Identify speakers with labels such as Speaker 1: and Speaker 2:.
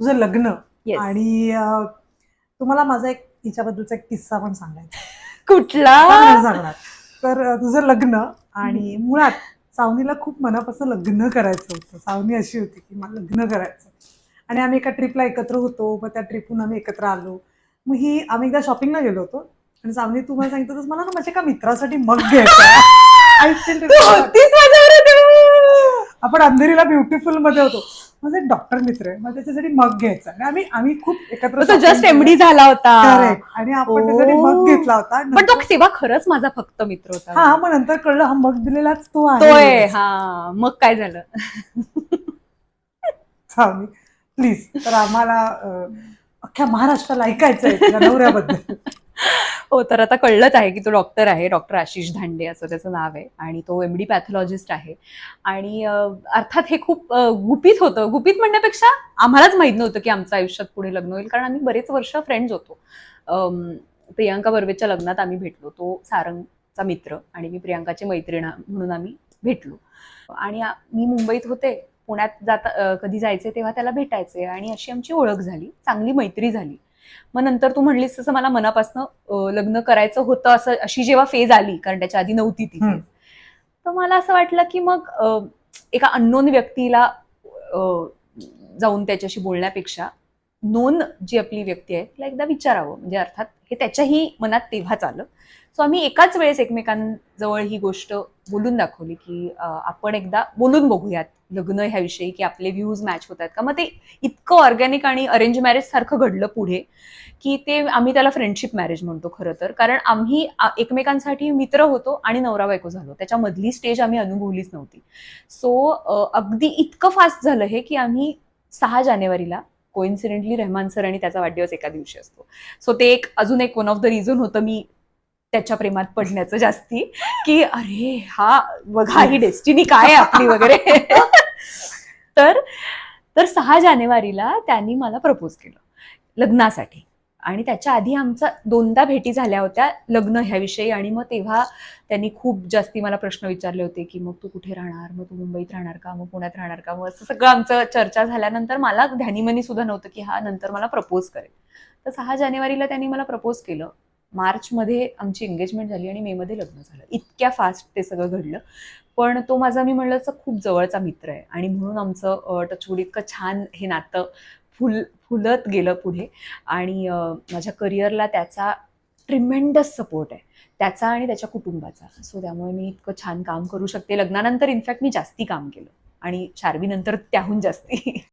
Speaker 1: तुझं लग्न
Speaker 2: Yes.
Speaker 1: आणि तुम्हाला माझा एक हिच्याबद्दलचा एक किस्सा पण सांगायचा
Speaker 2: कुठला?
Speaker 1: सांगणार. तर तुझं लग्न आणि मुळात सावनीला खूप मनापासून लग्न करायचं होतं. सावनी अशी होती की मला लग्न करायचं. आणि आम्ही एका ट्रिपला एकत्र होतो मग त्या ट्रिपहून आम्ही एकत्र आलो. मग ही आम्ही एकदा शॉपिंगला गेलो होतो. आणि सावनी तुम्हाला सांगितलं होतंस, मला ना माझ्या एका मित्रासाठी मग घ्यायचं
Speaker 2: तू.
Speaker 1: आपण अंधेरीला ब्युटिफुलमध्ये होतो. माझा एक डॉक्टर मित्र आहे. मग त्याच्यासाठी मग घ्यायचा आणि आम्ही आम्ही खूप एकत्र
Speaker 2: तो जस्ट एमडी झाला होता.
Speaker 1: आणि आपण त्याच्यासाठी मग. घेतला होता.
Speaker 2: पण तो तेव्हा खरंच माझा फक्त मित्र होता.
Speaker 1: हा मग नंतर कळलं हा मग दिलेलाच तो
Speaker 2: आहे. हा मग काय झालं?
Speaker 1: प्लीज तर आम्हाला अख्ख्या महाराष्ट्राला ऐकायचं नवऱ्याबद्दल.
Speaker 2: हो तर आता कळलंच आहे की तो डॉक्टर आहे डॉक्टर आशिष धांडे असं त्याचं नाव आहे आणि तो एम डी पॅथॉलॉजिस्ट आहे. आणि अर्थात हे खूप गुपित होतं. गुपित म्हणण्यापेक्षा आम्हालाच माहीत नव्हतं की आमचं आयुष्यात पुढे लग्न होईल कारण आम्ही बरेच वर्ष फ्रेंड्स होतो. प्रियांका बर्वेच्या लग्नात आम्ही भेटलो. तो सारंगचा मित्र आणि मी प्रियांकाची मैत्रीण म्हणून आम्ही भेटलो. आणि मी मुंबईत होते. पुण्यात जाता कधी जायचे तेव्हा त्याला भेटायचे आणि अशी आमची ओळख झाली. चांगली मैत्री झाली. मग नंतर तू म्हणलीस तसं मला मनापासून लग्न करायचं होतं असं अशी जेव्हा फेज आली कारण त्याच्या आधी नव्हती ती. फेज तर मला असं वाटलं की मग एका अननोन व्यक्तीला जाऊन त्याच्याशी बोलण्यापेक्षा नोन जी आपली व्यक्ती आहे तिला एकदा विचारावं म्हणजे अर्थात हे त्याच्याही मनात तेव्हाच आलं सो आम्ही एकाच वेळेस एकमेकांजवळ ही गोष्ट बोलून दाखवली की आपण एकदा बोलून बघूयात लग्न ह्याविषयी की आपले व्ह्यूज मॅच होतात का. मग ते इतकं ऑर्गॅनिक आणि अरेंज मॅरेज सारखं घडलं पुढे की ते आम्ही त्याला फ्रेंडशिप मॅरेज म्हणतो खरं तर. कारण आम्ही एकमेकांसाठी मित्र होतो आणि नवरा बायको झालो. त्याच्यामधली स्टेज आम्ही अनुभवलीच नव्हती. सो अगदी इतकं फास्ट झालं हे की आम्ही सहा जानेवारीला कोइन्सिडेंटली रहमान सर आणि त्याचा वाढदिवस एका दिवशी असतो. सो ते एक अजून एक वन ऑफ द रिझन होतं मी त्याच्या प्रेमात पडण्याचं जास्ती की अरे हा बघा ही डेस्टिनी काय आहे आपली वगैरे. तर तर सहा जानेवारीला त्यांनी मला प्रपोज केलं लग्नासाठी. आणि त्याच्या आधी आमचा दोनदा भेटी झाल्या होत्या लग्न ह्याविषयी. आणि मग तेव्हा त्यांनी खूप जास्ती मला प्रश्न विचारले होते की मग तू कुठे राहणार? मग तू मुंबईत राहणार का? मग पुण्यात राहणार का? मग असं सगळं आमचं चर्चा झाल्यानंतर मला ध्यानीमनी सुद्धा नव्हतं की हा नंतर मला प्रपोज करेल. तर सहा जानेवारीला त्यांनी मला प्रपोज केलं. मार्चमध्ये आमची एंगेजमेंट झाली आणि मेमध्ये लग्न झालं. इतक्या फास्ट ते सगळं घडलं. पण तो माझा मी म्हणलं खूप जवळचा मित्र आहे. आणि म्हणून आमचं टचवूड इतकं छान हे नातं फुल फुलत गेलं पुढे. आणि माझ्या करिअरला त्याचा ट्रिमेंडस सपोर्ट आहे. त्याचा आणि त्याच्या कुटुंबाचा. सो त्यामुळे मी इतकं छान काम करू शकते. लग्नानंतर इनफॅक्ट मी जास्ती काम केलं. आणि चारवीनंतर त्याहून जास्ती.